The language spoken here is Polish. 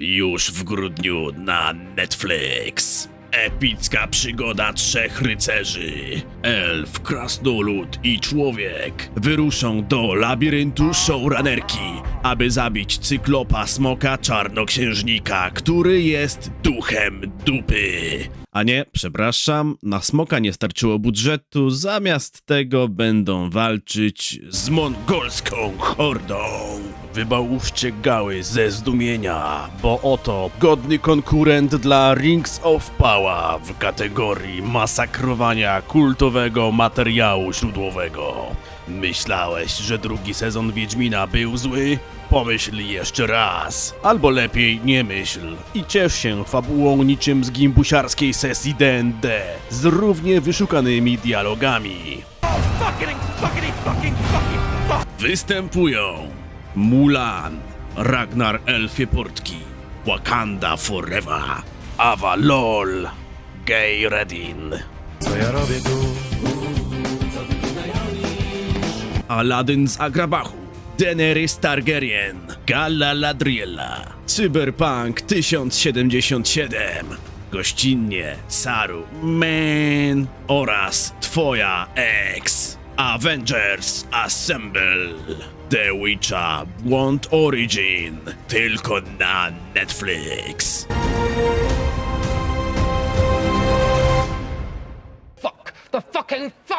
Już w grudniu na Netflix. Epicka przygoda trzech rycerzy. Elf, krasnolud i człowiek wyruszą do labiryntu showrunnerki, aby zabić cyklopa smoka czarnoksiężnika, który jest duchem dupy. A nie, przepraszam, na smoka nie starczyło budżetu, zamiast tego będą walczyć z mongolską hordą. Wybałówcie gały ze zdumienia, bo oto godny konkurent dla Rings of Power w kategorii masakrowania kultowego materiału źródłowego. Myślałeś, że drugi sezon Wiedźmina był zły? Pomyśl jeszcze raz. Albo lepiej nie myśl. I ciesz się fabułą niczym z gimbusiarskiej sesji D&D z równie wyszukanymi dialogami. Występują Mulan, Ragnar Elfie Portki, Wakanda Forever, Ava Lol, Gay Redin, Co ja robię tu? Aladdin z Agrabachu, Daenerys Targaryen, Galadriela, Cyberpunk 1077, gościnnie Saru Man oraz Twoja ex. Avengers Assemble. The Witcher Błąd Origin tylko na Netflix. Fuck! The fucking fuck!